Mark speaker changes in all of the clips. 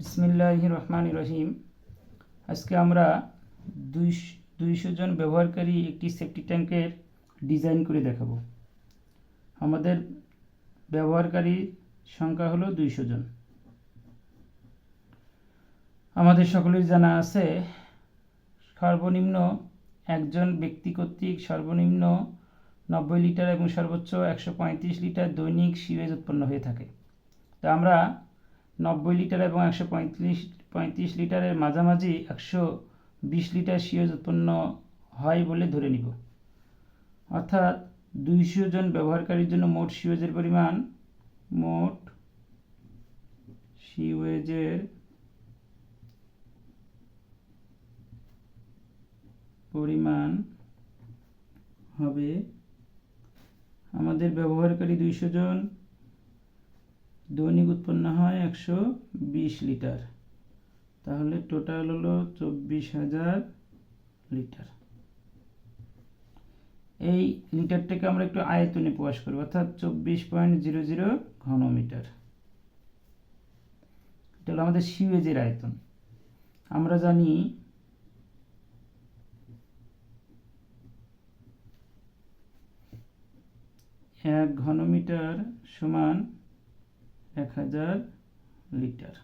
Speaker 1: বিসমিল্লাহ রহমান রহিম আজকে আমরা দুইশ- দুইশো জন ব্যবহারকারী একটি সেফটি ট্যাঙ্কের ডিজাইন করে দেখাবো। আমাদের ব্যবহারকারী সংখ্যা হলো দুইশো জন। আমাদের সকলের জানা আছে, সর্বনিম্ন একজন ব্যক্তি কর্তৃক সর্বনিম্ন নব্বই লিটার এবং সর্বোচ্চ একশো পঁয়ত্রিশ লিটার দৈনিক সিওয়েজ উৎপন্ন হয়ে থাকে। তো আমরা নব্বই লিটার এবং একশো পঁয়ত্রিশ পঁয়ত্রিশ লিটারের মাঝামাঝি একশো বিশ লিটার সিওজ উৎপন্ন হয় বলে ধরে নিব। অর্থাৎ দুইশো জন ব্যবহারকারীর জন্য মোট সিওজের পরিমাণ মোট সিওয়েজের পরিমাণ হবে আমাদের ব্যবহারকারী দুইশো জন দৈনিক উৎপন্ন হয় একশো বিশ লিটার। তাহলে টোটাল হলো চব্বিশ হাজার লিটার। এই লিটারটাকে আমরা একটু আয়তনে প্রকাশ করব, অর্থাৎ চব্বিশ পয়েন্ট জিরো জিরো ঘনমিটার। এটা হলো আমাদের সিওয়েজের আয়তন। আমরা জানি এক ঘনমিটার সমান এক হাজার লিটার।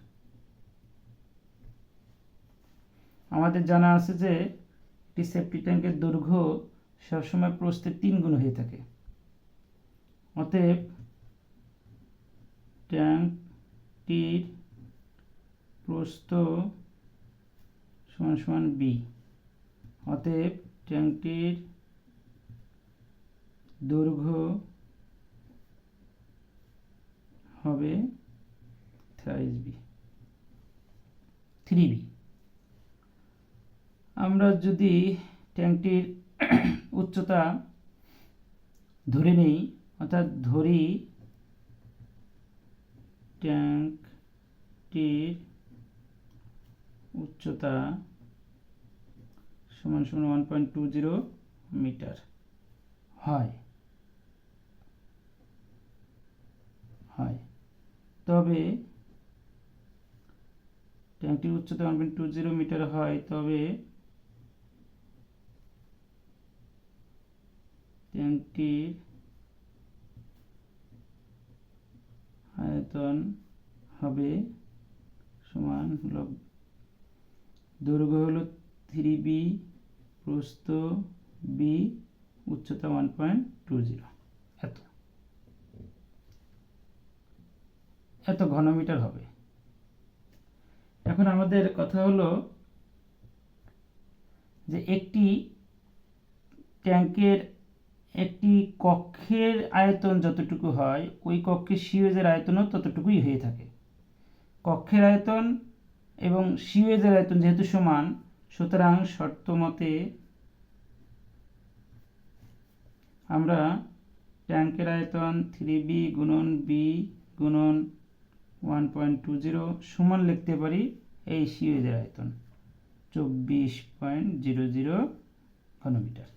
Speaker 1: আমাদের জানা আছে যে একটি সেফটি ট্যাঙ্কের দৈর্ঘ্য সবসময় প্রস্থের তিন গুণ হয়ে থাকে। অতএব ট্যাঙ্কটির প্রস্থ সমান সমান বি অতএব ট্যাঙ্কটির দৈর্ঘ্য হবে থ্রাইস বি। Three B. আমরা যদি ট্যাঙ্কটির উচ্চতা ধরে নেই, অর্থাৎ ধরি ট্যাঙ্কটির উচ্চতা সমান সমান one point two zero metre হয় হয়। তবে ট্যাঙ্কটির উচ্চতা one point two zero metre হয়, তবে ট্যাঙ্কটির আয়তন হবে সমান হল, দৈর্ঘ্য হলো থ্রি বি প্রস্থ বি উচ্চতা ওয়ান পয়েন্ট টু জিরো এত এত ঘনমিটার হবে। এখন আমাদের কথা হলো যে একটি ট্যাঙ্কের একটি কক্ষের আয়তন যতটুকু হয়, ওই কক্ষের সিওয়েজের আয়তনও ততটুকুই হয়ে থাকে। কক্ষের আয়তন এবং সিওয়েজের আয়তন যেহেতু সমান, সুতরাং শর্ত মতে আমরা ট্যাঙ্কের আয়তন থ্রি বি গুণন বি গুণন ওয়ান পয়েন্ট টু জিরো সমান লিখতে পারি এই সিওয়েজের আয়তন, চব্বিশ পয়েন্ট জিরো জিরো ঘনমিটার।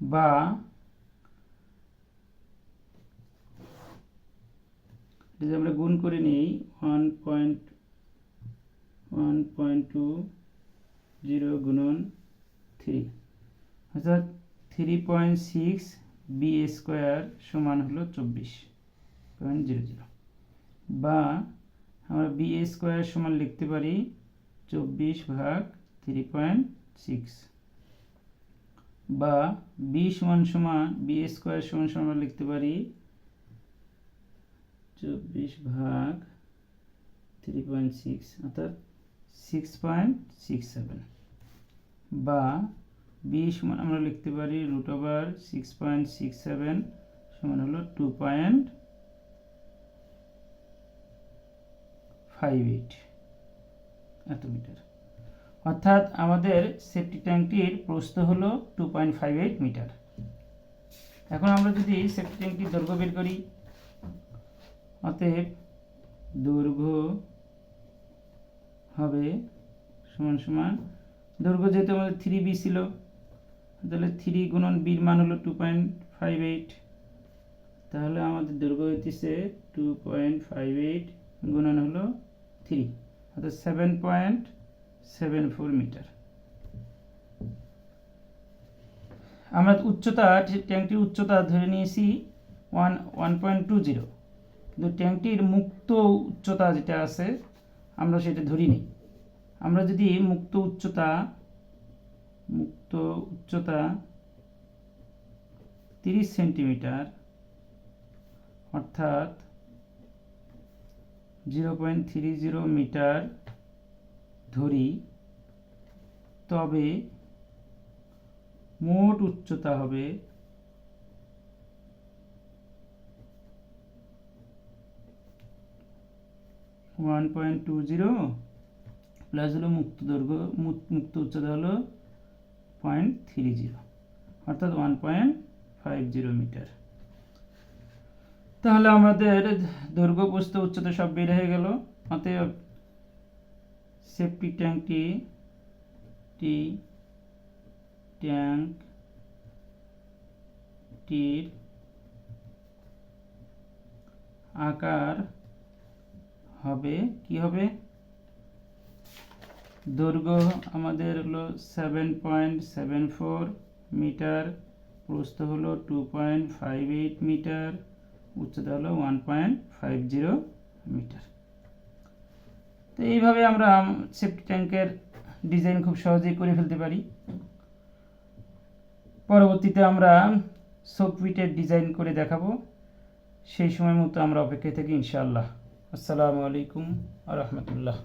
Speaker 1: বা যদি আমরা গুণ করে নিই one point one point two zero গুণন থ্রি অর্থাৎ three point six B square সমান হলো চব্বিশ পয়েন্ট জিরো জিরো বা আমরা বি স্কোয়ার সমান লিখতে পারি চব্বিশ ভাগ থ্রি পয়েন্ট সিক্স বা বি সমান সমান বি স্কোয়ার সমান সমান আমরা লিখতে পারি চব্বিশ ভাগ থ্রি পয়েন্ট সিক্স অর্থাৎ সিক্স পয়েন্ট সিক্স সেভেন বা বি সমান আমরা লিখতে পারি root over six point six seven সমান হলো টু পয়েন্ট ফাইভ এইট এত মিটার অর্থাৎ আমাদের সেফটি ট্যাঙ্কটির প্রস্থ হলো two point five eight metre. এখন আমরা যদি সেফটি ট্যাঙ্কটির দৈর্ঘ্য বের করি, অতএব দৈর্ঘ্য হবে সমান সমান, দৈর্ঘ্য যেহেতু আমাদের থ্রি বি ছিল, তাহলে থ্রি গুণন বির মান হলো টু পয়েন্ট ফাইভ এইট তাহলে আমাদের দৈর্ঘ্য হইতেছে টু পয়েন্ট ফাইভ এইট গুণন হলো থ্রি, অর্থাৎ seven point seven four metre আমরা উচ্চতা ট্যাঙ্কটির উচ্চতা ধরে নিয়েছি one one point two zero কিন্তু ট্যাঙ্কটির মুক্ত উচ্চতা যেটা আছে, আমরা সেটা ধরিনি। আমরা যদি মুক্ত উচ্চতা মুক্ত উচ্চতা তিরিশ সেন্টিমিটার, অর্থাৎ zero point three zero metre ধরি, তবে মোট উচ্চতা হবে one point two zero, plus হলো মুক্ত দৈর্ঘ্য, মুক্ত উচ্চতা হলো পয়েন্ট থ্রি জিরো, অর্থাৎ one point five zero metre. তাহলে আমাদের দৈর্ঘ্য প্রস্থ উচ্চতা সব বের হয়ে গেল। অতএব সেফটি ট্যাঙ্কটি টি ট্যাঙ্কটির আকার হবে, কি হবে? দৈর্ঘ্য আমাদের হলো seven point seven four metre প্রস্থ হলো two point five eight metre উচ্চতা হলো one point five zero metre তো এইভাবে আমরা সেফটি ট্যাঙ্কের ডিজাইন খুব সহজেই করে ফেলতে পারি। পরবর্তীতে আমরা সোকপিটের ডিজাইন করে দেখাবো। সেই সময় মতো আমরা অপেক্ষায় থাকি, ইনশাআল্লাহ। আসসালামু আলাইকুম আ রহমতুল্লাহ।